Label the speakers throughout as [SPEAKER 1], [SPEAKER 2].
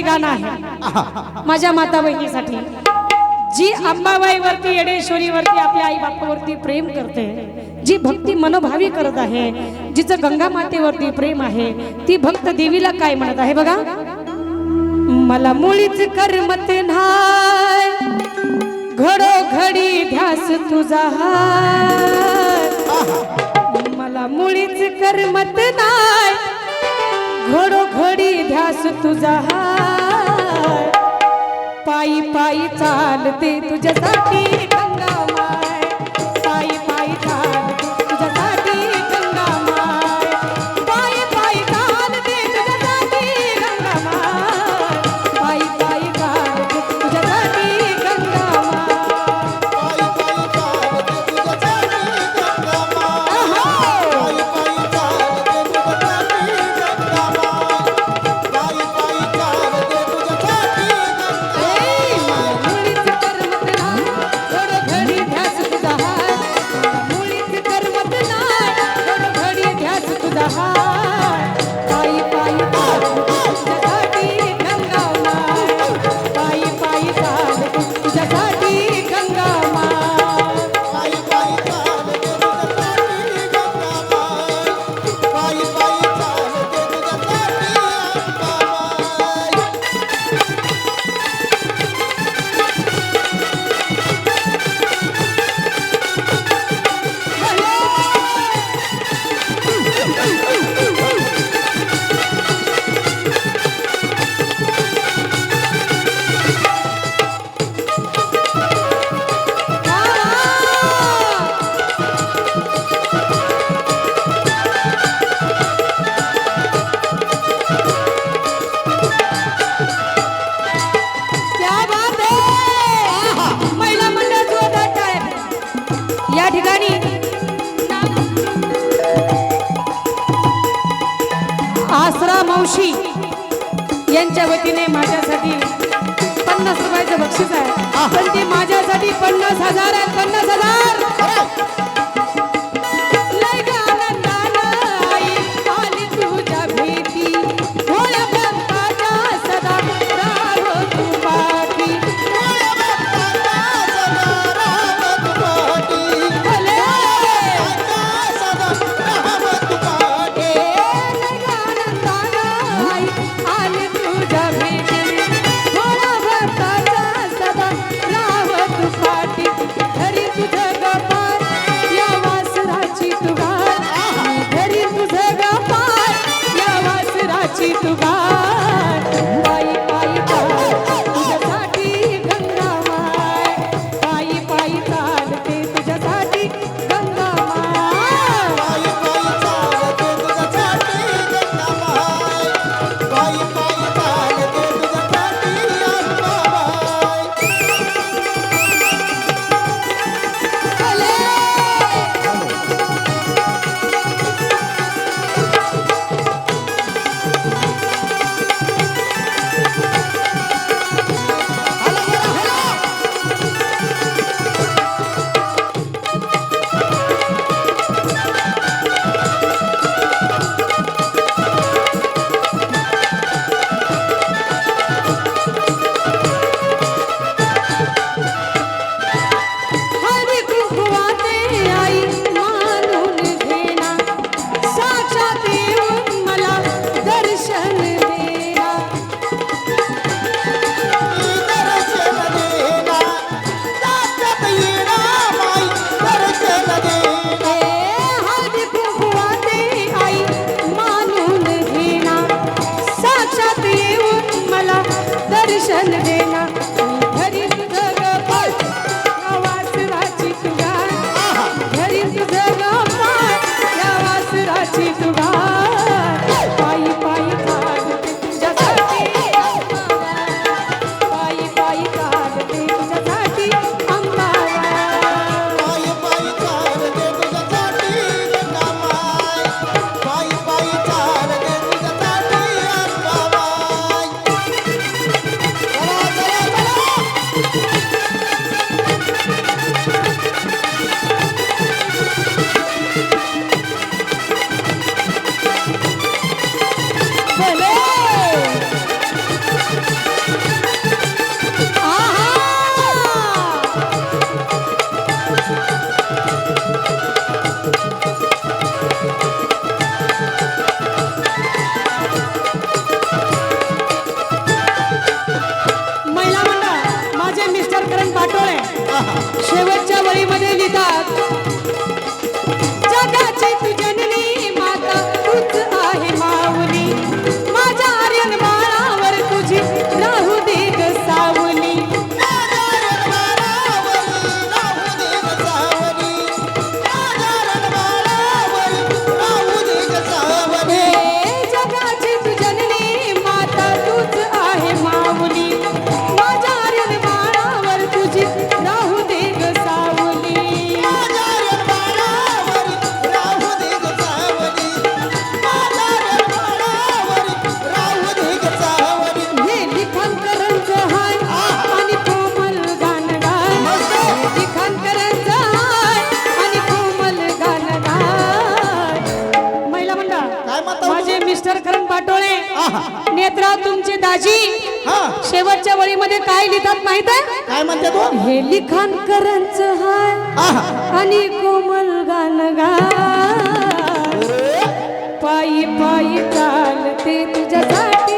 [SPEAKER 1] माझ्यासाठी गाणं आहे. माझ्या माता बहिणीसाठी जी अंबाबाईवरती येडेश्वरीवरती आपल्या आई बापावरती प्रेम करते जी भक्ती मनोभावी करत आहे जिचं गंगा मातेवरती प्रेम आहे ती भक्त देवीला काय म्हणत आहे बघा? मला मुळीच करमत नाही. घडोघडी ध्यास तुझा मला मुळीच करमत नाय घडोघडी ध्यास तुझा हा पायी पायी चालते तुझ्यासाठी गंगा मावशी यांच्या वतीने माझ्यासाठी पन्नास रुपयाचं बक्षीस आहे. पण ते माझ्यासाठी पन्नास हजार आहे पन्नास हजार! नेत्रा तुमचे दाजी शेवटच्या वळीमध्ये काय लिहितात माहीत आहे?
[SPEAKER 2] काय म्हणते तू?
[SPEAKER 1] हे लिखाण करंच हाय आणि कोमल गान गा पायी पायी चालते तुझ्यासाठी.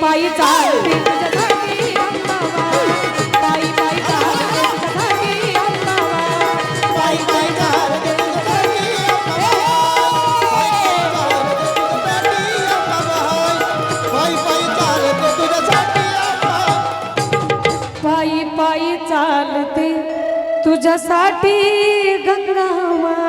[SPEAKER 1] पायी चालते तुझ्यासाठी
[SPEAKER 2] पायी पायी चालते तुझ्यासाठी पायी पायी चालते
[SPEAKER 1] पायी पायी चालते तुझ्यासाठी गंगामा